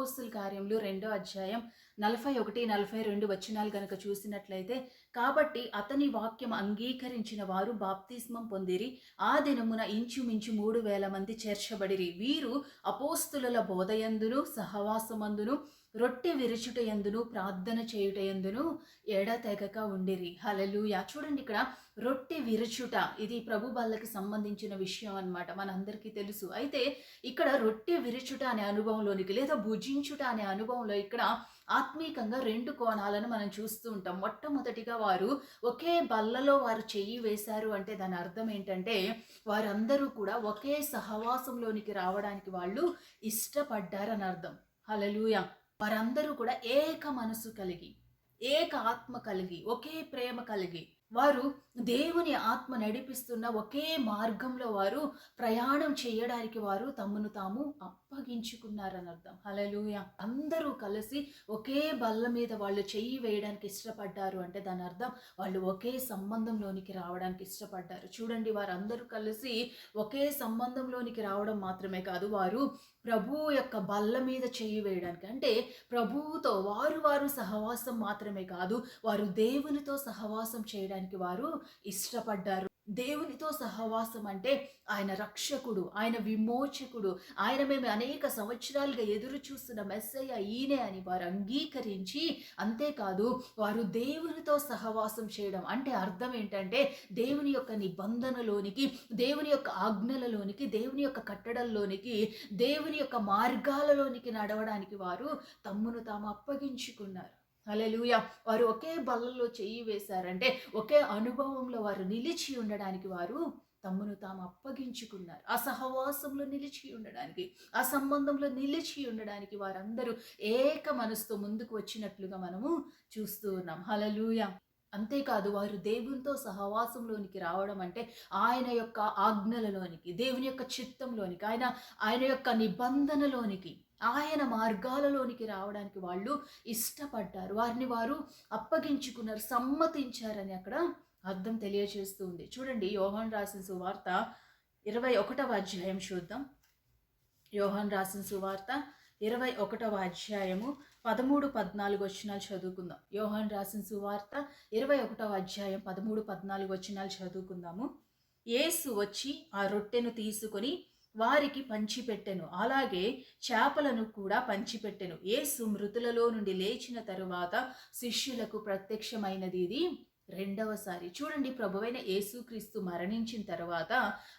అపోస్తుల కార్యములు రెండో అధ్యాయం నలభై ఒకటి నలభై రెండు వచనాలు గనక చూసినట్లయితే కాబట్టి అతని వాక్యం అంగీకరించిన వారు బాప్తిస్మం పొందిరి. ఆ దినమున ఇంచుమించు మూడు వేల మంది చేర్చబడిరి. వీరు అపోస్తుల బోధయందును సహవాసమందును రొట్టె విరుచుటయందును ప్రార్థన చేయుటయందును ఎడతెగక ఉండిరి. హలలుయా చూడండి ఇక్కడ రొట్టె విరుచుట. ఇది ప్రభు బల్లకి సంబంధించిన విషయం అన్నమాట. మనందరికీ తెలుసు. అయితే ఇక్కడ రొట్టె విరుచుట అనే అనుభవంలోనికి లేదా భుజించుట అనే అనుభవంలో ఇక్కడ ఆత్మీకంగా రెండు కోణాలను మనం చూస్తూ ఉంటాం. మొట్టమొదటిగా వారు ఒకే బల్లలో వారు చెయ్యి వేశారు అంటే దాని అర్థం ఏంటంటే వారందరూ కూడా ఒకే సహవాసంలోనికి రావడానికి వాళ్ళు ఇష్టపడ్డారని అర్థం. హలలుయా వారందరూ కూడా ఏక మనసు కలిగి ఏక ఆత్మ కలిగి ఒకే ప్రేమ కలిగి వారు దేవుని ఆత్మ నడిపిస్తున్న ఒకే మార్గంలో వారు ప్రయాణం చేయడానికి వారు తమను తాము అప్పగించుకున్నారని అర్థం హలలుయ అందరూ కలిసి ఒకే బల్ల మీద వాళ్ళు చెయ్యి వేయడానికి ఇష్టపడ్డారు అంటే దాని అర్థం వాళ్ళు ఒకే సంబంధంలోనికి రావడానికి ఇష్టపడ్డారు. చూడండి వారందరూ కలిసి ఒకే సంబంధంలోనికి రావడం మాత్రమే కాదు వారు ప్రభు యొక్క బల్ల మీద చెయ్యి వేయడానికి అంటే ప్రభువుతో వారు వారు సహవాసం మాత్రమే కాదు వారు దేవునితో సహవాసం చేయడానికి వారు ఇష్టపడ్డారు. దేవునితో సహవాసం అంటే ఆయన రక్షకుడు ఆయన విమోచకుడు. ఆయన మేము అనేక సంవత్సరాలుగా ఎదురు చూస్తున్న మెస్సయ్య ఈయనే అని వారు అంగీకరించి అంతేకాదు వారు దేవునితో సహవాసం చేయడం అంటే అర్థం ఏంటంటే దేవుని యొక్క నిబంధనలోనికి దేవుని యొక్క ఆజ్ఞలలోనికి దేవుని యొక్క కట్టడల్లోనికి దేవుని యొక్క మార్గాలలోనికి నడవడానికి వారు తమ్మును తాము అప్పగించుకున్నారు. హలెలుయ వారు ఒకే బల్లలో చెయ్యి వేశారంటే ఒకే అనుభవంలో వారు నిలిచి ఉండడానికి వారు తమ్మును తాము అప్పగించుకున్నారు. ఆ సహవాసంలో నిలిచి ఉండడానికి ఆ సంబంధంలో నిలిచి ఉండడానికి వారందరూ ఏక మనసుతో ముందుకు వచ్చినట్లుగా మనము చూస్తూ ఉన్నాం. హలలుయ అంతేకాదు వారు దేవునితో సహవాసంలోనికి రావడం అంటే ఆయన యొక్క ఆజ్ఞలలోనికి దేవుని యొక్క చిత్తంలోనికి ఆయన ఆయన యొక్క నిబంధనలోనికి ఆయన మార్గాలలోనికి రావడానికి వాళ్ళు ఇష్టపడ్డారు. వారిని వారు అప్పగించుకున్నారు సమ్మతించారని అక్కడ అర్థం తెలియజేస్తుంది చూడండి యోహన్ రాసిన సువార్త ఇరవై ఒకటవ అధ్యాయం చూద్దాం. యోహన్ రాసిన సువార్త ఇరవై ఒకటవ అధ్యాయము పదమూడు పద్నాలుగు వచనాలు చదువుకుందాం. యోహాన్ రాసిన సువార్త ఇరవై ఒకటవ అధ్యాయం పదమూడు పద్నాలుగు వచనాలు చదువుకుందాము. యేసు వచ్చి ఆ రొట్టెను తీసుకొని వారికి పంచిపెట్టెను. అలాగే చేపలను కూడా పంచిపెట్టెను. యేసు మృతులలో నుండి లేచిన తరువాత శిష్యులకు ప్రత్యక్షమైనది ఇది. రెండవసారి చూడండి ప్రభువైన యేసుక్రీస్తు మరణించిన తర్వాత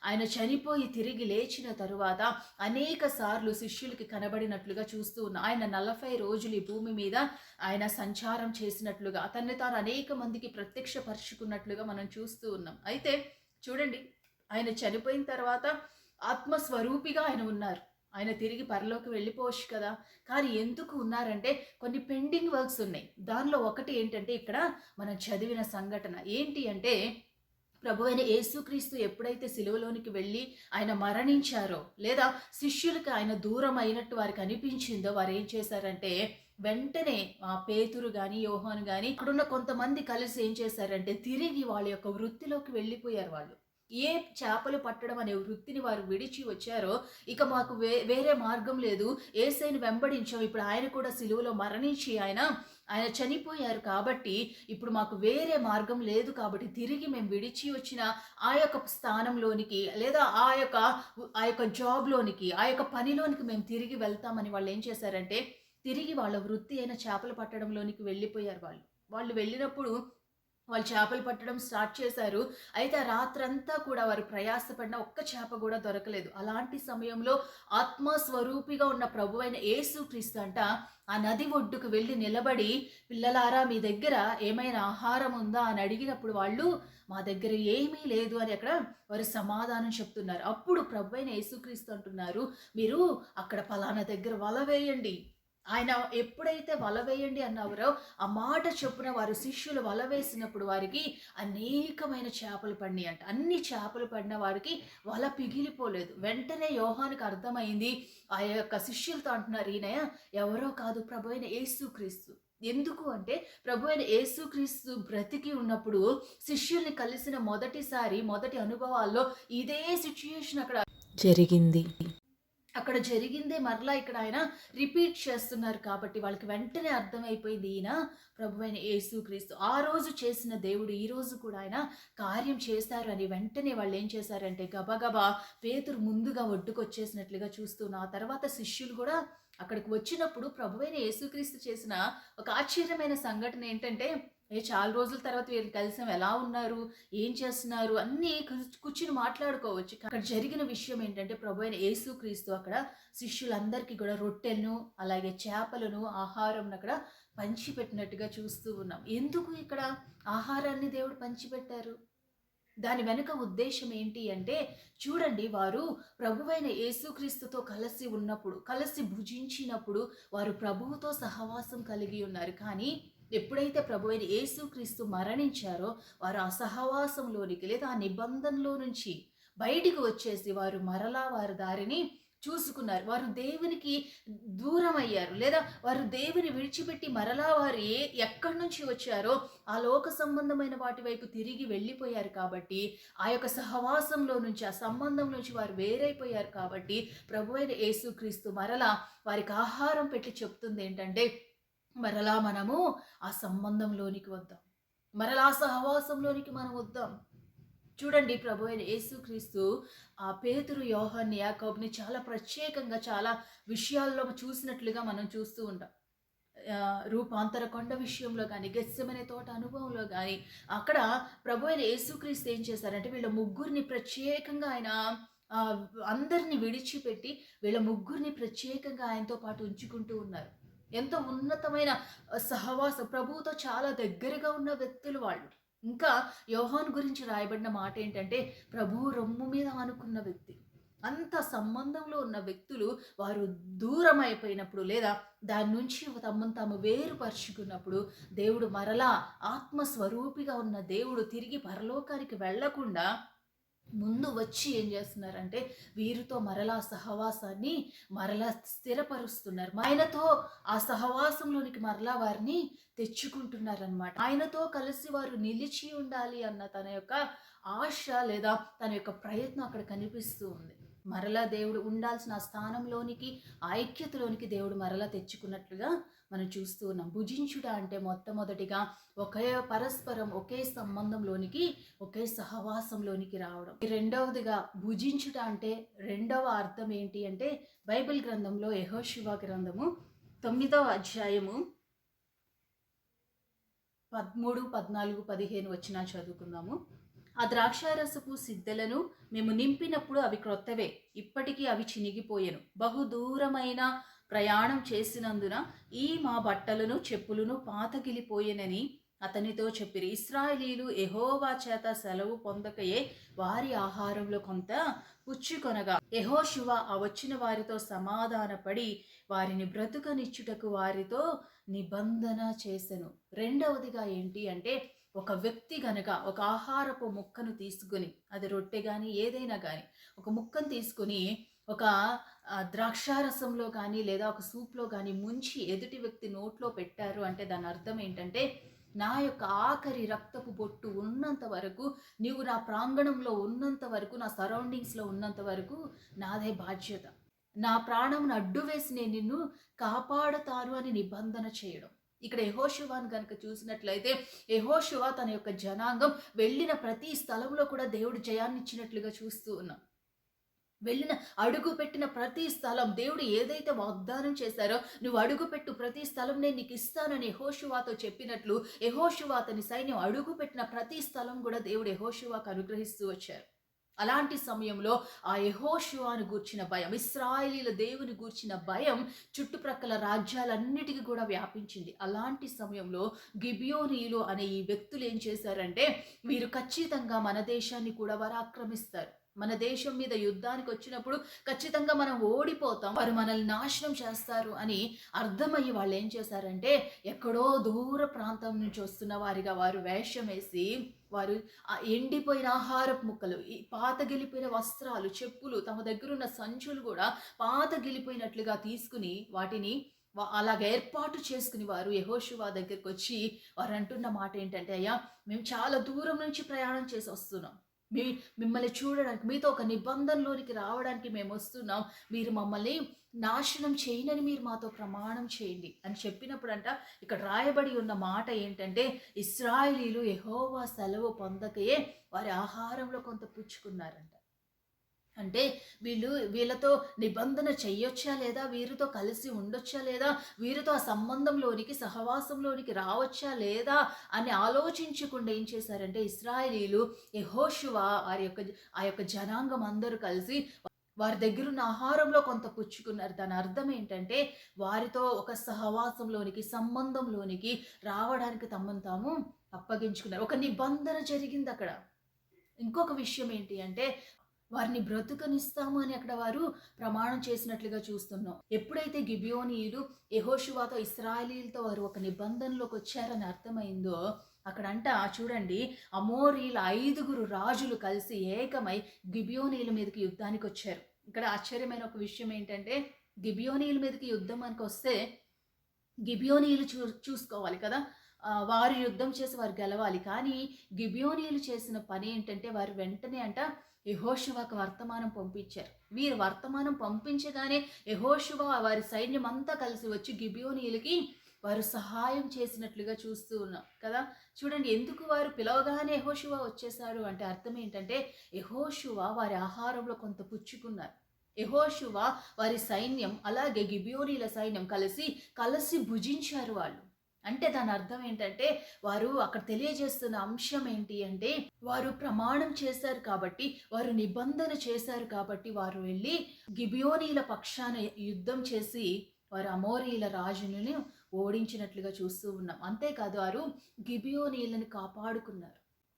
ఆయన చనిపోయి తిరిగి లేచిన తరువాత అనేక సార్లు శిష్యులకి కనబడినట్లుగా చూస్తూ ఉన్న ఆయన నలభై రోజులు ఈ భూమి మీద ఆయన సంచారం చేసినట్లుగా అతన్ని తాను అనేక మందికి ప్రత్యక్షపరుచుకున్నట్లుగా మనం చూస్తూ ఉన్నాం. అయితే చూడండి ఆయన చనిపోయిన తర్వాత ఆత్మస్వరూపిగా ఆయన ఉన్నారు. ఆయన తిరిగి పరలోకి వెళ్ళిపోవచ్చు కదా. కానీ ఎందుకు ఉన్నారంటే కొన్ని పెండింగ్ వర్క్స్ ఉన్నాయి. దానిలో ఒకటి ఏంటంటే ఇక్కడ మనం చదివిన సంఘటన. ఏంటి అంటే ప్రభు అయిన యేసుక్రీస్తు ఎప్పుడైతే సిలువలోనికి వెళ్ళి ఆయన మరణించారో లేదా శిష్యులకి ఆయన దూరం అయినట్టు వారికి అనిపించిందో వారు ఏం చేశారంటే వెంటనే ఆ పేతురు కానీ యోహాను కానీ ఇక్కడున్న కొంతమంది కలిసి ఏం చేశారంటే తిరిగి వాళ్ళ యొక్క వృత్తిలోకి వెళ్ళిపోయారు వాళ్ళు. ఏ చేపలు పట్టడం అనే వృత్తిని వారు విడిచి వచ్చారో ఇక మాకు వే వేరే మార్గం లేదు. ఏసైని వెంబడించాం. ఇప్పుడు ఆయన కూడా సిలువలో మరణించి ఆయన ఆయన చనిపోయారు కాబట్టి ఇప్పుడు మాకు వేరే మార్గం లేదు కాబట్టి తిరిగి మేము విడిచి వచ్చిన ఆ యొక్క స్థానంలోనికి లేదా ఆ యొక్క ఆ యొక్క జాబ్లోనికి ఆ యొక్క పనిలోనికి మేము తిరిగి వెళ్తామని వాళ్ళు ఏం చేశారంటే తిరిగి వాళ్ళ వృత్తి అయిన చేపలు పట్టడంలోనికి వెళ్ళిపోయారు వాళ్ళు. వాళ్ళు వెళ్ళినప్పుడు వాళ్ళు చేపలు పట్టడం స్టార్ట్ చేశారు. అయితే రాత్రంతా కూడా వారు ప్రయాసపడిన ఒక్క చేప కూడా దొరకలేదు. అలాంటి సమయంలో ఆత్మస్వరూపిగా ఉన్న ప్రభు అయిన యేసుక్రీస్తు అంట ఆ నది ఒడ్డుకు వెళ్ళి నిలబడి పిల్లలారా మీ దగ్గర ఏమైనా ఆహారం ఉందా? అని అడిగినప్పుడు వాళ్ళు మా దగ్గర ఏమీ లేదు అని అక్కడ వారు సమాధానం చెప్తున్నారు. అప్పుడు ప్రభు అయిన యేసుక్రీస్తు అంటున్నారు మీరు అక్కడ పలానా దగ్గర వల వేయండి. ఆయన ఎప్పుడైతే వల వేయండి అన్నారో ఆ మాట చొప్పున వారు శిష్యులు వల వేసినప్పుడు వారికి అనేకమైన చేపలు పడినాయి అంట. అన్ని చేపలు పడిన వారికి వల పిగిలిపోలేదు. వెంటనే యోహానికి అర్థమైంది ఆ యొక్క శిష్యులతో అంటున్నారు ఈయన ఎవరో కాదు ప్రభు అయిన యేసుక్రీస్తు ఎందుకు అంటే ప్రభు అయిన యేసుక్రీస్తు బ్రతికి ఉన్నప్పుడు శిష్యుల్ని కలిసిన మొదటిసారి మొదటి అనుభవాల్లో ఇదే సిచ్యుయేషన్ అక్కడ జరిగింది. అక్కడ జరిగిందే మరలా ఇక్కడ ఆయన రిపీట్ చేస్తున్నారు కాబట్టి వాళ్ళకి వెంటనే అర్థమైపోయింది ఈయన ప్రభు అయిన యేసుక్రీస్తు ఆ రోజు చేసిన దేవుడు ఈ రోజు కూడా ఆయన కార్యం చేశారు అని వెంటనే వాళ్ళు ఏం చేశారంటే గబగబా పేతురు ముందుగా ఒడ్డుకొచ్చేసినట్లుగా చూస్తున్న ఆ తర్వాత శిష్యులు కూడా అక్కడికి వచ్చినప్పుడు ప్రభువైన యేసుక్రీస్తు చేసిన ఒక ఆశ్చర్యమైన సంఘటన ఏంటంటే చాలా రోజుల తర్వాత వీళ్ళు కలిసాం. ఎలా ఉన్నారు? ఏం చేస్తున్నారు? అన్నీ కూర్చుని మాట్లాడుకోవచ్చు. అక్కడ జరిగిన విషయం ఏంటంటే ప్రభు అయిన యేసుక్రీస్తు అక్కడ శిష్యులందరికీ కూడా రొట్టెలను అలాగే చేపలను ఆహారం అక్కడ పంచిపెట్టినట్టుగా చూస్తూ ఉన్నాం. ఎందుకు ఇక్కడ ఆహారాన్ని దేవుడు పంచిపెట్టారు? దాని వెనుక ఉద్దేశం ఏంటి అంటే చూడండి వారు ప్రభువైన యేసుక్రీస్తుతో కలిసి ఉన్నప్పుడు కలిసి భుజించినప్పుడు వారు ప్రభువుతో సహవాసం కలిగి ఉన్నారు. కానీ ఎప్పుడైతే ప్రభువైన యేసుక్రీస్తు మరణించారో వారు ఆ సహవాసంలోనికి లేదా ఆ నిబంధనలో నుంచి బయటికి వచ్చేసి వారు మరలా వారి దారిని చూసుకున్నారు. వారు దేవునికి దూరం అయ్యారు లేదా వారు దేవుని విడిచిపెట్టి మరలా వారు ఏ ఎక్కడి నుంచి వచ్చారో ఆ లోక సంబంధమైన వాటి వైపు తిరిగి వెళ్ళిపోయారు కాబట్టి ఆ యొక్క సహవాసంలో నుంచి ఆ సంబంధం నుంచి వారు వేరైపోయారు కాబట్టి ప్రభు అయిన యేసుక్రీస్తు మరలా వారికి ఆహారం పెట్టి చెప్తుంది ఏంటంటే మరలా మనము ఆ సంబంధంలోనికి వద్దాం. మరలా సహవాసంలోనికి మనం వద్దాం. చూడండి ప్రభు అయిన యేసుక్రీస్తు ఆ పేతురు యోహాన్ని యాకోబ్ని చాలా ప్రత్యేకంగా చాలా విషయాల్లో చూసినట్లుగా మనం చూస్తూ ఉంటాం. రూపాంతర కొండ విషయంలో కానీ గస్యమనే తోట అనుభవంలో కానీ అక్కడ ప్రభు అయిన యేసుక్రీస్తు ఏం చేశారంటే వీళ్ళ ముగ్గురిని ప్రత్యేకంగా ఆయన అందరిని విడిచిపెట్టి వీళ్ళ ముగ్గురిని ప్రత్యేకంగా ఆయనతో పాటు ఉంచుకుంటూ ఉన్నారు. ఎంతో ఉన్నతమైన సహవాసం ప్రభువుతో చాలా దగ్గరగా ఉన్న వ్యక్తులు వాళ్ళు. ఇంకా యోహాన్ గురించి రాయబడిన మాట ఏంటంటే ప్రభువు రొమ్ము మీద ఆనుకున్న వ్యక్తి. అంత సంబంధంలో ఉన్న వ్యక్తులు వారు దూరం అయిపోయినప్పుడు లేదా దాని నుంచి తమను తాము వేరుపరుచుకున్నప్పుడు దేవుడు మరలా ఆత్మస్వరూపిగా ఉన్న దేవుడు తిరిగి పరలోకానికి వెళ్ళకుండా ముందు వచ్చి ఏం చేస్తున్నారంటే వీరితో మరలా సహవాసాన్ని మరలా స్థిరపరుస్తున్నారు. ఆయనతో ఆ సహవాసంలోనికి మరలా వారిని తెచ్చుకుంటున్నారనమాట ఆయనతో కలిసి వారు నిలిచి ఉండాలి అన్న తన యొక్క ఆశ లేదా తన యొక్క ప్రయత్నం అక్కడ కనిపిస్తూ ఉంది. మరలా దేవుడు ఉండాల్సిన స్థానంలోనికి ఐక్యతలోనికి దేవుడు మరలా తెచ్చుకున్నట్లుగా మనం చూస్తూ ఉన్నాం. భుజించుట అంటే మొట్టమొదటిగా ఒకే పరస్పరం ఒకే సంబంధంలోనికి ఒకే సహవాసంలోనికి రావడం. రెండవదిగా భుజించుట అంటే రెండవ అర్థం ఏంటి అంటే బైబిల్ గ్రంథంలో యహోశివ గ్రంథము తొమ్మిదవ అధ్యాయము పదమూడు పద్నాలుగు పదిహేను వచ్చిన చదువుకుందాము. ఆ ద్రాక్షారసపు సిద్ధలను మేము నింపినప్పుడు అవి క్రొత్తవే. ఇప్పటికీ అవి చినిగిపోయెను. బహు దూరమైన ప్రయాణం చేసినందున ఈ మా బట్టలను చెప్పులను పాతగిలిపోయెనని అతనితో చెప్పిరి. ఇస్రాయేలీలు ఎహోవా చేత సెలవు పొందకయే వారి ఆహారంలో కొంత పుచ్చుకొనగా ఎహోశివ ఆ వచ్చిన వారితో సమాధానపడి వారిని బ్రతుకనిచ్చుటకు వారితో నిబంధన చేసెను. రెండవదిగా ఏంటి అంటే ఒక వ్యక్తి గనక ఒక ఆహారపు ముక్కను తీసుకుని అది రొట్టె కానీ ఏదైనా కానీ ఒక ముక్కను తీసుకుని ఒక ద్రాక్షారసంలో కానీ లేదా ఒక సూప్లో కానీ ముంచి ఎదుటి వ్యక్తి నోట్లో పెట్టారు అంటే దాని అర్థం ఏంటంటే నా యొక్క ఆఖరి రక్తపు బొట్టు ఉన్నంత వరకు నీవు నా ప్రాంగణంలో ఉన్నంత వరకు నా సరౌండింగ్స్లో ఉన్నంత వరకు నాదే బాధ్యత. నా ప్రాణంను అడ్డు వేసి నేను నిన్ను కాపాడతాను అని నిబంధన చేయడం. ఇక్కడ యహోశివాన్ కనుక చూసినట్లయితే యహోశివ తన యొక్క జనాంగం వెళ్ళిన ప్రతి స్థలంలో కూడా దేవుడు జయాన్ని ఇచ్చినట్లుగా చూస్తూ ఉన్నాం. వెళ్ళిన అడుగు పెట్టిన ప్రతి స్థలం దేవుడు ఏదైతే వాగ్దానం చేశారో నువ్వు అడుగు పెట్టు ప్రతి స్థలం నేను నీకు ఇస్తానని యహోషువాతో చెప్పినట్లు యహోషువా అతని సైన్యం అడుగు పెట్టిన ప్రతి స్థలం కూడా దేవుడు యహోశివాకు అనుగ్రహిస్తూ వచ్చారు. అలాంటి సమయంలో ఆ యహోషువాను గూర్చిన భయం ఇస్రాయేలీల దేవుని గూర్చిన భయం చుట్టుప్రక్కల రాజ్యాలన్నిటికీ కూడా వ్యాపించింది. అలాంటి సమయంలో గిబియోనీయులు అనే ఈ వ్యక్తులు ఏం చేశారంటే వీరు ఖచ్చితంగా మన దేశాన్ని కూడా వారు ఆక్రమిస్తారు మన దేశం మీద యుద్ధానికి వచ్చినప్పుడు ఖచ్చితంగా మనం ఓడిపోతాం వారు మనల్ని నాశనం చేస్తారు అని అర్థమయ్యి వాళ్ళు ఏం చేశారంటే ఎక్కడో దూర ప్రాంతం నుంచి వస్తున్న వారిగా వారు వేషం వేసి వారు ఎండిపోయిన ఆహారపు ముక్కలు ఈ పాత గెలిపోయిన వస్త్రాలు చెప్పులు తమ దగ్గర ఉన్న సంచులు కూడా పాత గెలిపోయినట్లుగా తీసుకుని వాటిని అలాగ ఏర్పాటు చేసుకుని వారు యహోషువా దగ్గరికి వచ్చి వారు అంటున్న మాట ఏంటంటే అయ్యా మేము చాలా దూరం నుంచి ప్రయాణం చేసి వస్తున్నాం మీ మిమ్మల్ని చూడడానికి మీతో ఒక నిబంధనలోనికి రావడానికి మేము వస్తున్నాం. మీరు మమ్మల్ని నాశనం చేయనని మీరు మాతో ప్రమాణం చేయండి అని చెప్పినప్పుడంట ఇక్కడ రాయబడి ఉన్న మాట ఏంటంటే ఇస్రాయిలీలు ఎహోవా సెలవు పొందకయే వారి ఆహారంలో కొంత పుచ్చుకున్నారంట. అంటే వీళ్ళు వీళ్ళతో నిబంధన చెయ్యొచ్చా లేదా? వీరితో కలిసి ఉండొచ్చా లేదా? వీరితో ఆ సంబంధంలోనికి సహవాసంలోనికి రావచ్చా లేదా? అని ఆలోచించకుండా ఏం చేశారంటే ఇస్రాయలీలు యహోషువా వారి యొక్క ఆ యొక్క జనాంగం అందరూ కలిసి వారి దగ్గర ఉన్న ఆహారంలో కొంత పుచ్చుకున్నారు. దాని అర్థం ఏంటంటే వారితో ఒక సహవాసంలోనికి సంబంధంలోనికి రావడానికి తమను తాము అప్పగించుకున్నారు. ఒక నిబంధన జరిగింది అక్కడ. ఇంకొక విషయం ఏంటి అంటే వారిని బ్రతుకనిస్తాము అని అక్కడ వారు ప్రమాణం చేసినట్లుగా చూస్తున్నాం. ఎప్పుడైతే గిబియోనీయులు యహోషువాతో ఇస్రాయలీలతో వారు ఒక నిబంధనలోకి వచ్చారని అర్థమైందో అక్కడంట చూడండి అమోరీల ఐదుగురు రాజులు కలిసి ఏకమై గిబియోనీల మీదకి యుద్ధానికి వచ్చారు. ఇక్కడ ఆశ్చర్యమైన ఒక విషయం ఏంటంటే గిబియోనీల మీదకి యుద్ధం మనకు వస్తే గిబియోనీలు చూ చూసుకోవాలి కదా. వారు యుద్ధం చేసి వారు గెలవాలి. కానీ గిబియోనీలు చేసిన పని ఏంటంటే వారు వెంటనే అంట యహోశివాకు వర్తమానం పంపించారు. వీరు వర్తమానం పంపించగానే యహోషువ వారి సైన్యం అంతా కలిసి వచ్చి గిబియోనీలకి వారు సహాయం చేసినట్లుగా చూస్తూ ఉన్నాం కదా? చూడండి ఎందుకు వారు పిలవగానే యహోశివ వచ్చేసారు అంటే అర్థం ఏంటంటే యహోషువ వారి ఆహారంలో కొంత పుచ్చుకున్నారు. యహోషువ వారి సైన్యం అలాగే గిబియోనీల సైన్యం కలిసి కలిసి భుజించారు వాళ్ళు. అంటే దాని అర్థం ఏంటంటే వారు అక్కడ తెలియజేస్తున్న అంశం ఏంటి అంటే వారు ప్రమాణం చేశారు కాబట్టి వారు నిబంధన చేశారు కాబట్టి వారు వెళ్ళి గిబియోనీల పక్షాన యుద్ధం చేసి వారు అమోరీల రాజులను ఓడించినట్లుగా చూస్తూ ఉన్నాం. అంతేకాదు వారు గిబియోనీలను కాపాడుకున్నారు.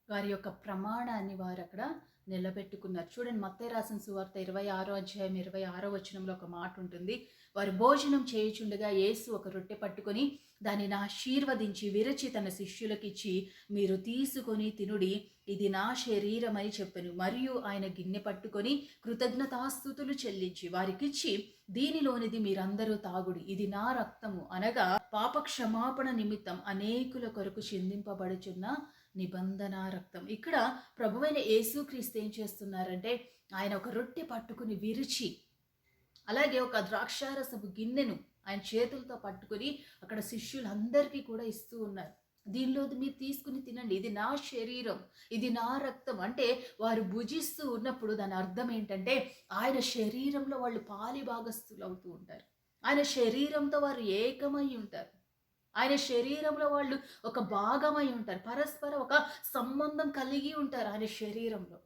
వారి యొక్క ప్రమాణాన్ని వారు అక్కడ నిలబెట్టుకున్నారు. చూడండి మత్తే రాసిన సువార్త ఇరవై ఆరో అధ్యాయం ఇరవై ఆరో వచనంలో ఒక మాట ఉంటుంది. వారు భోజనం చేయుచుండగా యేసు ఒక రొట్టె పట్టుకొని దానిని ఆశీర్వదించి విరచి తన శిష్యులకిచ్చి మీరు తీసుకొని తినుడి ఇది నా శరీరం అని చెప్పెను. మరియు ఆయన గిన్నె పట్టుకొని కృతజ్ఞతాస్థుతులు చెల్లించి వారికిచ్చి దీనిలోనిది మీరందరూ తాగుడి ఇది నా రక్తము. అనగా పాప క్షమాపణ నిమిత్తం అనేకుల కొరకు చిందింపబడుచున్న నిబంధన రక్తం. ఇక్కడ ప్రభువైన యేసుక్రీస్తు ఏం చేస్తున్నారంటే ఆయన ఒక రొట్టె పట్టుకుని విరిచి అలాగే ఒక ద్రాక్షారసపు గిన్నెను ఆయన చేతులతో పట్టుకొని అక్కడ శిష్యులందరికీ కూడా ఇస్తూ ఉన్నారు. దీనిలో మీరు తీసుకుని తినండి. ఇది నా శరీరం ఇది నా రక్తం అంటే వారు భుజిస్తూ ఉన్నప్పుడు దాని అర్థం ఏంటంటే ఆయన శరీరంలో వాళ్ళు పాలి భాగస్థులు అవుతూ ఉంటారు. ఆయన శరీరంతో వారు ఏకమై ఉంటారు. ఆయన శరీరంలో వాళ్ళు ఒక భాగమై ఉంటారు. పరస్పర ఒక సంబంధం కలిగి ఉంటారు ఆయన శరీరంలో.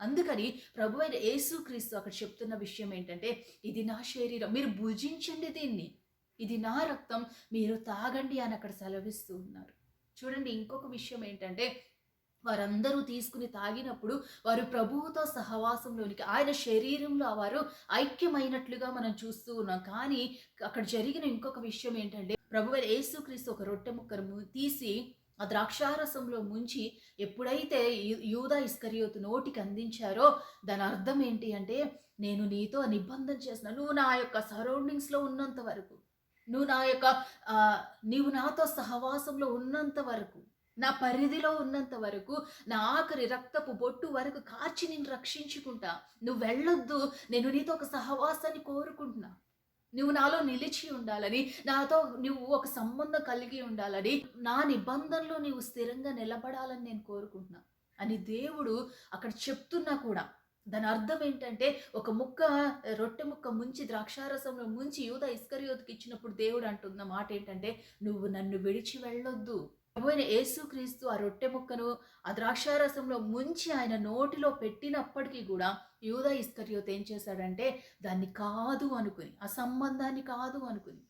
అందుకని ప్రభు అయిన యేసుక్రీస్తు అక్కడ చెప్తున్న విషయం ఏంటంటే ఇది నా శరీరం మీరు భుజించండి దీన్ని. ఇది నా రక్తం మీరు తాగండి అని అక్కడ సెలవిస్తూ ఉన్నారు. చూడండి ఇంకొక విషయం ఏంటంటే వారందరూ తీసుకుని తాగినప్పుడు వారు ప్రభువుతో సహవాసంలోనికి ఆయన శరీరంలో వారు ఐక్యమైనట్లుగా మనం చూస్తూ ఉన్నాం. కానీ అక్కడ జరిగిన ఇంకొక విషయం ఏంటంటే ప్రభు యేసుక్రీస్తు ఒక రొట్టె ముక్కను తీసి ఆ ద్రాక్షారసంలో ముంచి ఎప్పుడైతే యూ- యూదా ఇస్కరియోతు నోటికి అందించారో దాని అర్థం ఏంటి అంటే నేను నీతో నిబంధన చేసిన నువ్వు నా యొక్క సరౌండింగ్స్లో ఉన్నంత వరకు నువ్వు నా యొక్క నీవు నాతో సహవాసంలో ఉన్నంత వరకు నా పరిధిలో ఉన్నంత వరకు నా ఆఖరి రక్తపు బొట్టు వరకు కార్చి నేను రక్షించుకుంటా. నువ్వు వెళ్ళొద్దు నేను నీతో ఒక సహవాసాన్ని కోరుకుంటున్నా. నువ్వు నాలో నిలిచి ఉండాలని నాతో నువ్వు ఒక సంబంధం కలిగి ఉండాలని నా నిబంధనలో నీవు స్థిరంగా నిలబడాలని నేను కోరుకుంటున్నా. అని దేవుడు అక్కడ చెప్తున్నా కూడా. దాని అర్థం ఏంటంటే ఒక ముక్క రొట్టె ముక్క ముంచి ద్రాక్షారసంలో ముంచి యూద ఇస్కరియోతికి ఇచ్చినప్పుడు దేవుడు అంటున్న మాట ఏంటంటే నువ్వు నన్ను విడిచి వెళ్ళొద్దు. ప్రభువైన యేసుక్రీస్తు ఆ రొట్టె ముక్కను ఆ ద్రాక్షారసంలో ముంచి ఆయన నోటిలో పెట్టినప్పటికీ కూడా యూదా ఇస్కర్యోత్ ఏం చేశాడంటే దాన్ని కాదు అనుకుని ఆ సంబంధాన్ని కాదు అనుకుని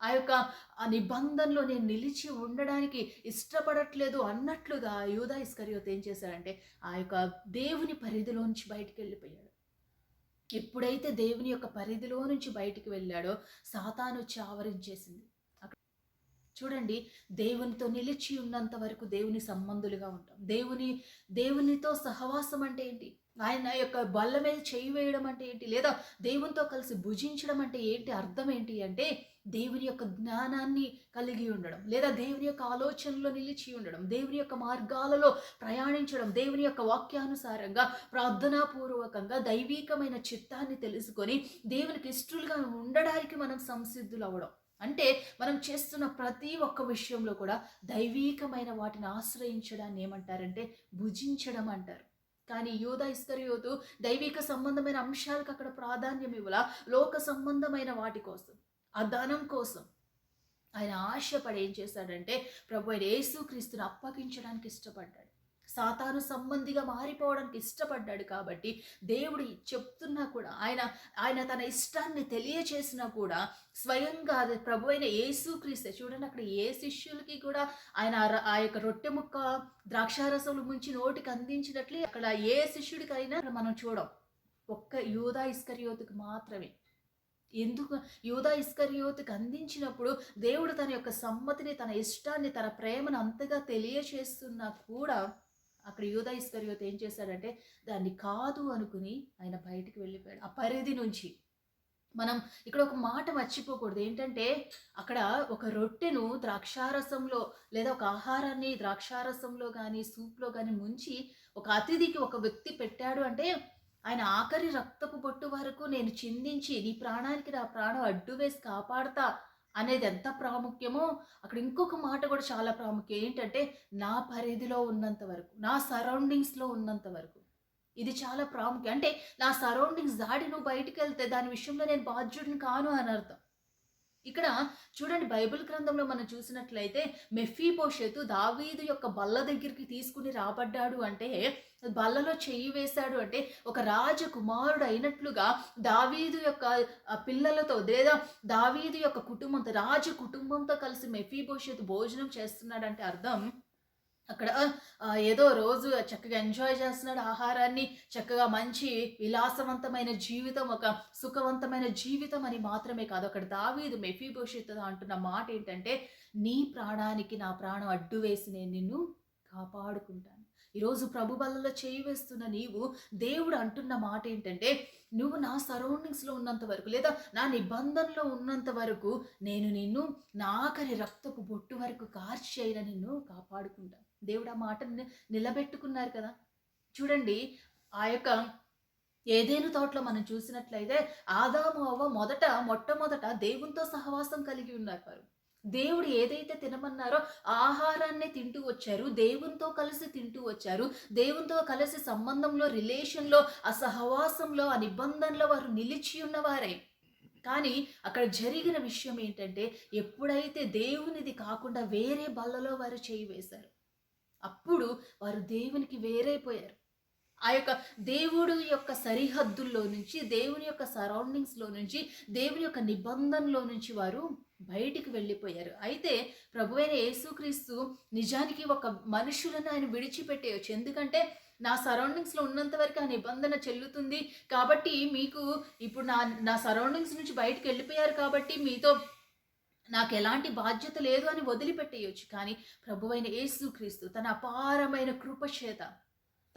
ఆ యొక్క ఆ నిబంధనలో నేను నిలిచి ఉండడానికి ఇష్టపడట్లేదు అన్నట్లుగా యూదా ఇస్కర్యోత్ ఏం చేశాడంటే ఆ యొక్క దేవుని పరిధిలో నుంచి బయటికి వెళ్ళిపోయాడు. ఎప్పుడైతే దేవుని యొక్క పరిధిలో నుంచి బయటికి వెళ్ళాడో సాతాను వచ్చి ఆవరించేసింది చూడండి దేవునితో నిలిచి ఉన్నంత వరకు దేవుని సంబంధులుగా ఉంటాం. దేవుని దేవునితో సహవాసం అంటే ఏంటి? ఆయన యొక్క బల్ల మీద చేయి వేయడం అంటే ఏంటి? లేదా దేవునితో కలిసి భుజించడం అంటే ఏంటి? అర్థం ఏంటి అంటే దేవుని యొక్క జ్ఞానాన్ని కలిగి ఉండడం లేదా దేవుని యొక్క ఆలోచనలో నిలిచి ఉండడం దేవుని యొక్క మార్గాలలో ప్రయాణించడం దేవుని యొక్క వాక్యానుసారంగా ప్రార్థనాపూర్వకంగా దైవీకమైన చిత్తాన్ని తెలుసుకొని దేవునికి ఇష్టలుగా ఉండడానికి మనం సంసిద్ధులు అవ్వడం అంటే మనం చేస్తున్న ప్రతి ఒక్క విషయంలో కూడా దైవీకమైన వాటిని ఆశ్రయించడాన్ని ఏమంటారంటే భుజించడం అంటారు. కానీ యూద ఇస్కరియోతు దైవిక సంబంధమైన అంశాలకు అక్కడ ప్రాధాన్యం ఇవ్వాల? లోక సంబంధమైన వాటి కోసం ఆ ధనం కోసం. ఆయన ఆశపడి ఏం చేశాడంటే ప్రభు అయిన యేసుక్రీస్తుని అప్పగించడానికి ఇష్టపడ్డాడు. సాతాను సంబంధిగా మారిపోవడానికి ఇష్టపడ్డాడు కాబట్టి దేవుడు చెప్తున్నా కూడా ఆయన ఆయన తన ఇష్టాన్ని తెలియచేసినా కూడా స్వయంగా అది ప్రభు అయిన యేసుక్రీస్తే చూడండి అక్కడ ఏ శిష్యులకి కూడా ఆయన ఆ యొక్క రొట్టె ముక్క ద్రాక్షారసములు ముంచి నోటికి అందించినట్లే అక్కడ ఏ శిష్యుడికైనా మనం చూడం. ఒక్క యూదా ఇస్కరియోతుకి మాత్రమే. ఎందుకు? యూదా ఇస్కరియోతుకి అందించినప్పుడు దేవుడు తన యొక్క సమ్మతిని తన ఇష్టాన్ని తన ప్రేమను అంతగా తెలియచేస్తున్నా కూడా అక్కడ యూదా ఇస్కరియోత్ ఏం చేశాడంటే దాన్ని కాదు అనుకుని ఆయన బయటికి వెళ్ళిపోయాడు. ఆ పరిధి నుంచి మనం ఇక్కడ ఒక మాట మర్చిపోకూడదు. ఏంటంటే అక్కడ ఒక రొట్టెను ద్రాక్షారసంలో లేదా ఒక ఆహారాన్ని ద్రాక్షారసంలో కానీ సూప్లో కానీ ముంచి ఒక అతిథికి ఒక వ్యక్తి పెట్టాడు అంటే ఆయన ఆఖరి రక్తపు బొట్టు వరకు నేను చిందించి నీ ప్రాణానికి నా ప్రాణం అడ్డు వేసి కాపాడతా అనేది ఎంత ప్రాముఖ్యమో అక్కడ ఇంకొక మాట కూడా చాలా ప్రాముఖ్యం. ఏంటంటే నా పరిధిలో ఉన్నంత వరకు నా సరౌండింగ్స్లో ఉన్నంత వరకు ఇది చాలా ప్రాముఖ్యం. అంటే నా సరౌండింగ్స్ దాడి నువ్వు బయటికి వెళ్తే దాని విషయంలో నేను బాధ్యుడిని కాను అని అర్థం. ఇక్కడ చూడండి బైబిల్ గ్రంథంలో మనం చూసినట్లయితే మెఫీపోషెతు దావీదు యొక్క బల్ల దగ్గరికి తీసుకుని రాబడ్డాడు అంటే బల్లలో చెయ్యి వేశాడు అంటే ఒక రాజకుమారుడు అయినట్లుగా దావీదు యొక్క పిల్లలతో లేదా దావీదు యొక్క కుటుంబంతో రాజ కుటుంబంతో కలిసి మెఫీపోషెతు భోజనం చేస్తున్నాడంటే అర్థం అక్కడ ఏదో రోజు చక్కగా ఎంజాయ్ చేస్తున్నాడు ఆహారాన్ని చక్కగా మంచి విలాసవంతమైన జీవితం ఒక సుఖవంతమైన జీవితం అని మాత్రమే కాదు. అక్కడ దావీదు మెఫీభూషిత్ అంటున్న మాట ఏంటంటే నీ ప్రాణానికి నా ప్రాణం అడ్డు వేసి నేను నిన్ను కాపాడుకుంటాను. ఈరోజు ప్రభు బలలో చేయి వేస్తున్న నీవు దేవుడు అంటున్న మాట ఏంటంటే నువ్వు నా సరౌండింగ్స్లో ఉన్నంత వరకు లేదా నా నిబంధనలో ఉన్నంత వరకు నేను నిన్ను నా ఆఖరి రక్తపు బొట్టు వరకు కార్చి అయిన నిన్ను కాపాడుకుంటాను. దేవుడు ఆ మాటను నిలబెట్టుకున్నారు కదా. చూడండి ఆ యొక్క ఏదేను తోటలో మనం చూసినట్లయితే ఆదాము అవ్వ మొదట మొట్టమొదట దేవునితో సహవాసం కలిగి ఉన్నారు వారు. దేవుడు ఏదైతే తినమన్నారో ఆహారాన్ని తింటూ వచ్చారు దేవునితో కలిసి తింటూ వచ్చారు దేవునితో కలిసి సంబంధంలో రిలేషన్లో ఆ సహవాసంలో ఆ నిబంధనలో వారు నిలిచి ఉన్నవారే. కానీ అక్కడ జరిగిన విషయం ఏంటంటే ఎప్పుడైతే దేవునిది కాకుండా వేరే బల్లలో వారు చేయి వేశారు అప్పుడు వారు దేవునికి వేరైపోయారు. ఆ యొక్క దేవుడు యొక్క సరిహద్దుల్లో నుంచి దేవుని యొక్క సరౌండింగ్స్లో నుంచి దేవుని యొక్క నిబంధనలో నుంచి వారు బయటికి వెళ్ళిపోయారు. అయితే ప్రభు అయిన యేసుక్రీస్తు నిజానికి ఒక మనుషులను ఆయన విడిచిపెట్టేయచ్చు. ఎందుకంటే నా సరౌండింగ్స్లో ఉన్నంత వరకు ఆ నిబంధన చెల్లుతుంది కాబట్టి మీకు ఇప్పుడు నా నా సరౌండింగ్స్ నుంచి బయటికి వెళ్ళిపోయారు కాబట్టి మీతో నాకు ఎలాంటి బాధ్యత లేదు అని వదిలిపెట్టేయచ్చు. కానీ ప్రభువైన యేసుక్రీస్తు తన అపారమైన కృపచేత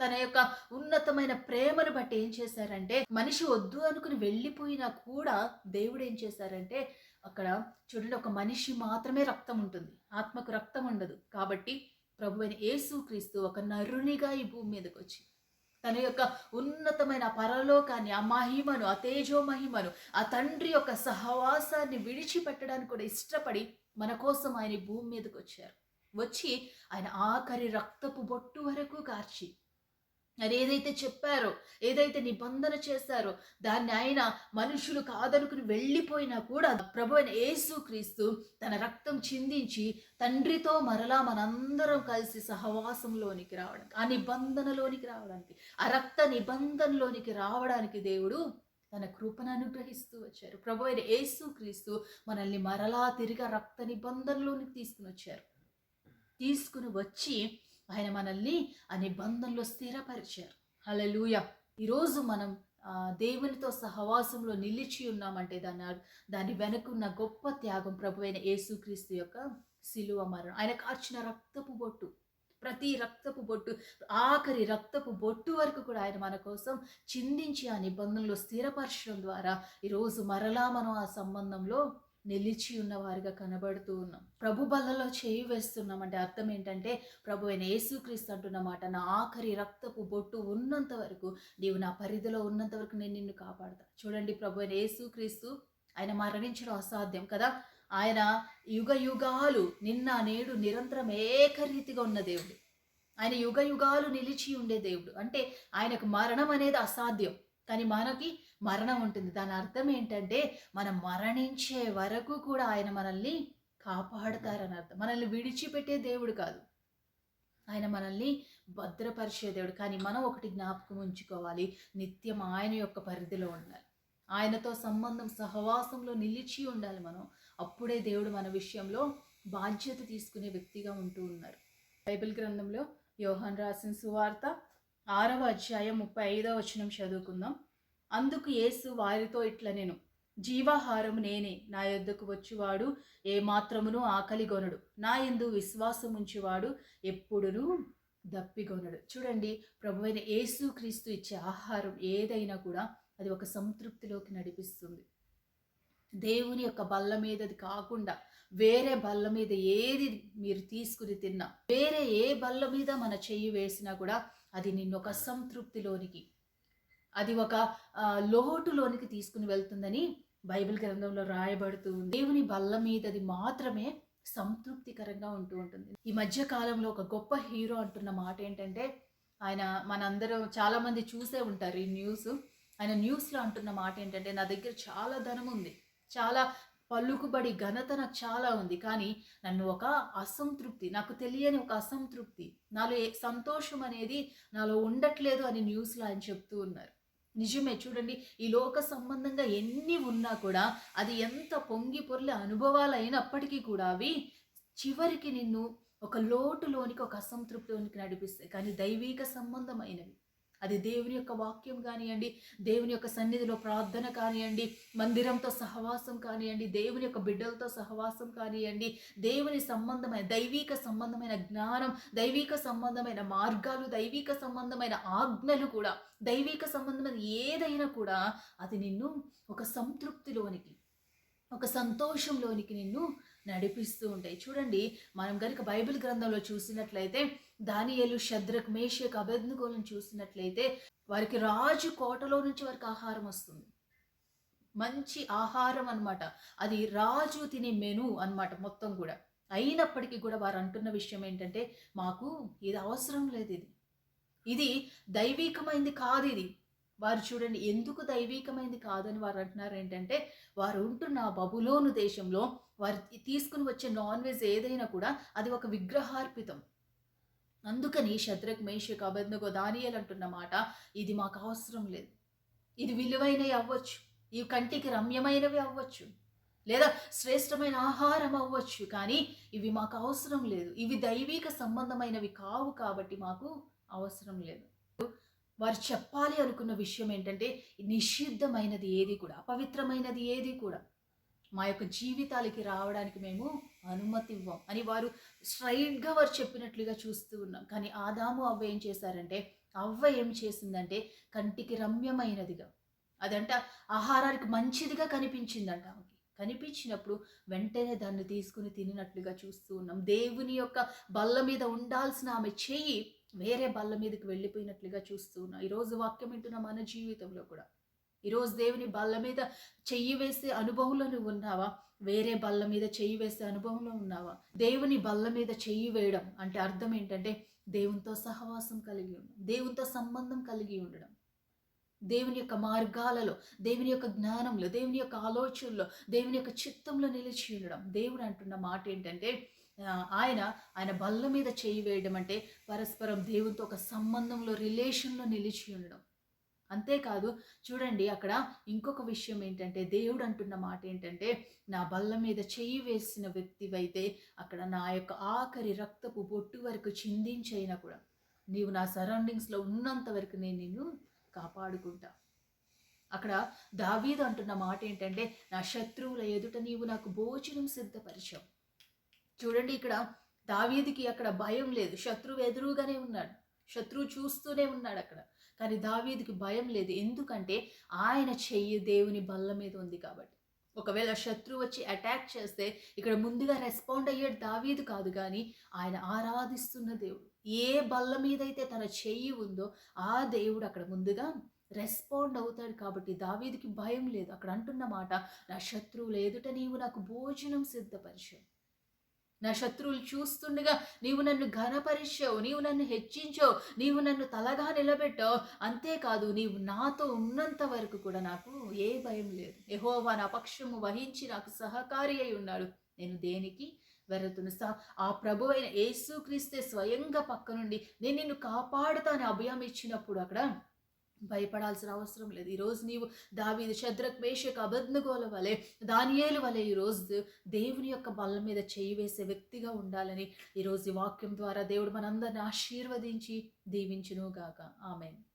తన యొక్క ఉన్నతమైన ప్రేమను బట్టి ఏం చేశారంటే మనిషి వద్దు అనుకుని వెళ్ళిపోయినా కూడా దేవుడు ఏం చేశారంటే అక్కడ చూడండి ఒక మనిషి మాత్రమే రక్తం ఉంటుంది. ఆత్మకు రక్తం ఉండదు. కాబట్టి ప్రభువైన యేసుక్రీస్తు ఒక నరునిగా ఈ భూమి మీదకి వచ్చి తన యొక్క ఉన్నతమైన పరలోకాన్ని ఆ మహిమను ఆ తేజో మహిమను ఆ తండ్రి యొక్క సహవాసాన్ని విడిచిపెట్టడానికి కూడా ఇష్టపడి మన కోసం ఆయన భూమి మీదకి వచ్చారు. వచ్చి ఆయన ఆఖరి రక్తపు బొట్టు వరకు కార్చి మరి ఏదైతే చెప్పారో ఏదైతే నిబంధన చేశారో దాన్ని ఆయన మనుషులు కాదనుకుని వెళ్ళిపోయినా కూడా ప్రభు అయిన యేసుక్రీస్తు తన రక్తం చిందించి తండ్రితో మరలా మనందరం కలిసి సహవాసంలోనికి రావడానికి ఆ నిబంధనలోనికి రావడానికి ఆ రక్త నిబంధనలోనికి రావడానికి దేవుడు తన కృపను అనుగ్రహిస్తూ వచ్చారు. ప్రభు అయిన యేసుక్రీస్తు మనల్ని మరలా తిరిగి రక్త నిబంధనలోనికి తీసుకుని వచ్చారు. తీసుకుని వచ్చి ఆయన మనల్ని ఆ నిబంధనలో స్థిరపరిచారు. హలలుయ ఈరోజు మనం దేవునితో సహవాసంలో నిలిచి ఉన్నామంటే దాని దాని వెనుకున్న గొప్ప త్యాగం ప్రభు అయిన యేసుక్రీస్తు యొక్క శిలువ మరణం. ఆయన కార్చిన రక్తపు బొట్టు ప్రతి రక్తపు బొట్టు ఆఖరి రక్తపు బొట్టు వరకు కూడా ఆయన మన కోసం చిందించి ఆ నిబంధనలో స్థిరపరచడం ద్వారా ఈరోజు మరలా మనం ఆ సంబంధంలో నిలిచి ఉన్నవారిగా కనబడుతూ ఉన్నాం. ప్రభు బలలో చేయి వేస్తున్నాం అంటే అర్థం ఏంటంటే ప్రభు అయిన యేసుక్రీస్తు అంటున్నమాట నా ఆఖరి రక్తపు బొట్టు ఉన్నంత వరకు నీవు నా పరిధిలో ఉన్నంత వరకు నేను నిన్ను కాపాడతా. చూడండి ప్రభు అయిన యేసుక్రీస్తు ఆయన మరణించడం అసాధ్యం కదా? ఆయన యుగ యుగాలు నిన్న నేడు నిరంతరం ఏకరీతిగా ఉన్న దేవుడు. ఆయన యుగ యుగాలు నిలిచి ఉండే దేవుడు. అంటే ఆయనకు మరణం అనేది అసాధ్యం. కానీ మనకి మరణం ఉంటుంది. దాని అర్థం ఏంటంటే మనం మరణించే వరకు కూడా ఆయన మనల్ని కాపాడుతారని అర్థం. మనల్ని విడిచిపెట్టే దేవుడు కాదు. ఆయన మనల్ని భద్రపరిచే దేవుడు. కానీ మనం ఒకటి జ్ఞాపకం ఉంచుకోవాలి. నిత్యం ఆయన యొక్క పరిధిలో ఉండాలి. ఆయనతో సంబంధం సహవాసంలో నిలిచి ఉండాలి మనం. అప్పుడే దేవుడు మన విషయంలో బాధ్యత తీసుకునే వ్యక్తిగా ఉంటూ ఉన్నారు బైబిల్ గ్రంథంలో యోహన్ రాసిన సువార్త ఆరవ అధ్యాయం ముప్పై ఐదవ వచనం చదువుకుందాం. అందుకు యేసు వారితో ఇట్లా నేను జీవాహారం నేనే నా యొద్దకు వచ్చువాడు ఏ మాత్రమును ఆకలిగొనడు నా ఎందు విశ్వాసం ఎప్పుడునూ ఎప్పుడును దప్పిగొనడు చూడండి ప్రభువైన యేసు క్రీస్తు ఇచ్చే ఆహారం ఏదైనా కూడా అది ఒక సంతృప్తిలోకి నడిపిస్తుంది. దేవుని యొక్క బల్ల మీదది కాకుండా వేరే బల్ల మీద ఏది మీరు తీసుకుని తిన్నా వేరే ఏ బల్ల మీద మన చెయ్యి వేసినా కూడా అది నిన్ను ఒక సంతృప్తిలోనికి అది ఒక లోటులోనికి తీసుకుని వెళ్తుందని బైబిల్ గ్రంథంలో రాయబడుతూ ఉంది. దేవుని బల్ల మీదది మాత్రమే సంతృప్తికరంగా ఉంటూ ఉంటుంది. ఈ మధ్య కాలంలో ఒక గొప్ప హీరో అంటున్న మాట ఏంటంటే ఆయన మనందరం చాలామంది చూసే ఉంటారు ఈ న్యూస్. ఆయన న్యూస్లో అంటున్న మాట ఏంటంటే నా దగ్గర చాలా ధనం ఉంది. చాలా పలుకుబడి ఘనత నాకు చాలా ఉంది. కానీ నన్ను ఒక అసంతృప్తి నాకు తెలియని ఒక అసంతృప్తి నాలో ఏ సంతోషం అనేది నాలో ఉండట్లేదు అని న్యూస్లో ఆయన చెప్తూ ఉన్నారు. నిజమే చూడండి ఈ లోక సంబంధంగా ఎన్ని ఉన్నా కూడా అది ఎంత పొంగి పొర్లే అనుభవాలు అయినప్పటికీ కూడా అవి చివరికి నిన్ను ఒక లోటులోనికి ఒక అసంతృప్తిలోనికి నడిపిస్తాయి. కానీ దైవిక సంబంధమైనవి. అది దేవుని యొక్క వాక్యం కానివ్వండి దేవుని యొక్క సన్నిధిలో ప్రార్థన కానివ్వండి మందిరంతో సహవాసం కానివ్వండి దేవుని యొక్క బిడ్డలతో సహవాసం కానివ్వండి దేవుని సంబంధమైన దైవిక సంబంధమైన జ్ఞానం దైవిక సంబంధమైన మార్గాలు దైవిక సంబంధమైన ఆజ్ఞలు కూడా దైవిక సంబంధమైన ఏదైనా కూడా అది నిన్ను ఒక సంతృప్తిలోనికి ఒక సంతోషంలోనికి నిన్ను నడిపిస్తూ ఉంటాయి. చూడండి మనం కనుక బైబిల్ గ్రంథంలో చూసినట్లయితే దానియేలు శద్రక్ మేషక్ అభెజ్ఞగోలను చూసినట్లయితే వారికి రాజు కోటలో నుంచి వారికి ఆహారం వస్తుంది. మంచి ఆహారం అన్నమాట. అది రాజు తినే మెను అన్నమాట మొత్తం కూడా. అయినప్పటికీ కూడా వారు అంటున్న విషయం ఏంటంటే మాకు ఇది అవసరం లేదు ఇది. ఇది దైవికమైంది కాదు ఇది. వారు చూడండి ఎందుకు దైవికమైంది కాదని వారు అంటున్నారు ఏంటంటే వారు ఉంటున్న బబులోను దేశంలో వారు తీసుకుని వచ్చే నాన్ వెజ్ ఏదైనా కూడా అది ఒక విగ్రహార్పితం. అందుకని శత్రుక్ మేషక్ అబద్ధగో దానియలు అంటున్న మాట ఇది మాకు అవసరం లేదు. ఇది విలువైనవి అవ్వచ్చు. ఇవి కంటికి రమ్యమైనవి అవ్వచ్చు. లేదా శ్రేష్టమైన ఆహారం అవ్వచ్చు. కానీ ఇవి మాకు అవసరం లేదు. ఇవి దైవిక సంబంధమైనవి కావు కాబట్టి మాకు అవసరం లేదు. వారు చెప్పాలి అనుకున్న విషయం ఏంటంటే నిషిద్ధమైనది ఏది కూడా అపవిత్రమైనది ఏది కూడా మా యొక్క జీవితాలకి రావడానికి మేము అనుమతి ఇవ్వం అని వారు స్ట్రైట్గా వారు చెప్పినట్లుగా చూస్తూ ఉన్నాం. కానీ ఆదాము అవ్వ ఏం చేశారంటే అవ్వ ఏం చేసిందంటే కంటికి రమ్యమైనదిగా అదంట ఆహారానికి మంచిదిగా కనిపించిందంట ఆమెకి. కనిపించినప్పుడు వెంటనే దాన్ని తీసుకుని తినినట్లుగా చూస్తూ ఉన్నాం. దేవుని యొక్క బల్ల మీద ఉండాల్సిన ఆమె చేయి వేరే బల్ల మీదకి వెళ్ళిపోయినట్లుగా చూస్తూ ఉన్నాం. ఈరోజు వాక్యం వింటున్న మన జీవితంలో కూడా. ఈరోజు దేవుని బల్ల మీద చెయ్యి వేసే అనుభవంలో నువ్వు ఉన్నావా? వేరే బల్ల మీద చెయ్యి వేసే అనుభవంలో ఉన్నావా? దేవుని బల్ల మీద చెయ్యి వేయడం అంటే అర్థం ఏంటంటే దేవునితో సహవాసం కలిగి ఉండడం దేవునితో సంబంధం కలిగి ఉండడం. దేవుని యొక్క మార్గాలలో దేవుని యొక్క జ్ఞానంలో దేవుని యొక్క ఆలోచనలో దేవుని యొక్క చిత్తంలో నిలిచి ఉండడం. దేవుడు అంటున్న మాట ఏంటంటే ఆయన ఆయన బల్ల మీద చేయి వేయడం అంటే పరస్పరం దేవునితో ఒక సంబంధంలో రిలేషన్లో నిలిచి ఉండడం. అంతేకాదు చూడండి అక్కడ ఇంకొక విషయం ఏంటంటే దేవుడు అంటున్న మాట ఏంటంటే నా బల్ల మీద చెయ్యి వేసిన వ్యక్తివైతే అక్కడ నా యొక్క ఆఖరి రక్తపు బొట్టు వరకు చిందించైనా కూడా నీవు నా సరౌండింగ్స్లో ఉన్నంత వరకు నేను నిన్ను కాపాడుకుంటా. అక్కడ దావీదు అంటున్న మాట ఏంటంటే నా శత్రువుల ఎదుట నీవు నాకు భోజనం సిద్ధపరిచావు. చూడండి ఇక్కడ దావీదికి అక్కడ భయం లేదు. శత్రువు ఎదురుగానే ఉన్నాడు. శత్రువు చూస్తూనే ఉన్నాడు అక్కడ. కానీ దావీదికి భయం లేదు. ఎందుకంటే ఆయన చెయ్యి దేవుని బల్ల మీద ఉంది కాబట్టి. ఒకవేళ శత్రువు వచ్చి అటాక్ చేస్తే ఇక్కడ ముందుగా రెస్పాండ్ అయ్యేది దావీదు కాదు కానీ ఆయన ఆరాధిస్తున్న దేవుడు. ఏ బల్ల మీద అయితే తన చెయ్యి ఉందో ఆ దేవుడు అక్కడ ముందుగా రెస్పాండ్ అవుతాడు కాబట్టి దావీదికి భయం లేదు. అక్కడ అంటున్న మాట నా శత్రువులు ఎదుట నీవు నాకు భోజనం సిద్ధపరిచావు నా శత్రువులు చూస్తుండగా నీవు నన్ను ఘనపరిచావు నీవు నన్ను హెచ్చించావు నీవు నన్ను తలగా నిలబెట్టావు. అంతేకాదు నీవు నాతో ఉన్నంత వరకు కూడా నాకు ఏ భయం లేదు. ఎహోవా నా పక్షము వహించి నాకు సహకారి అయి ఉన్నాడు. నేను దేనికి వెరతును సా ఆ ప్రభు అయిన యేసుక్రీస్తే స్వయంగా పక్క నుండి నేను నిన్ను కాపాడుతాను అభయం ఇచ్చినప్పుడు అక్కడ భయపడాల్సిన అవసరం లేదు. ఈరోజు నీవు దావీదు శద్రక్ మేషక్ అబద్నగోల వలె దానియేలు వలె ఈరోజు దేవుని యొక్క బలం మీద చేయి వేసే వ్యక్తిగా ఉండాలని ఈరోజు ఈ వాక్యం ద్వారా దేవుడు మనందరిని ఆశీర్వదించి దీవించును గాక ఆమెన్.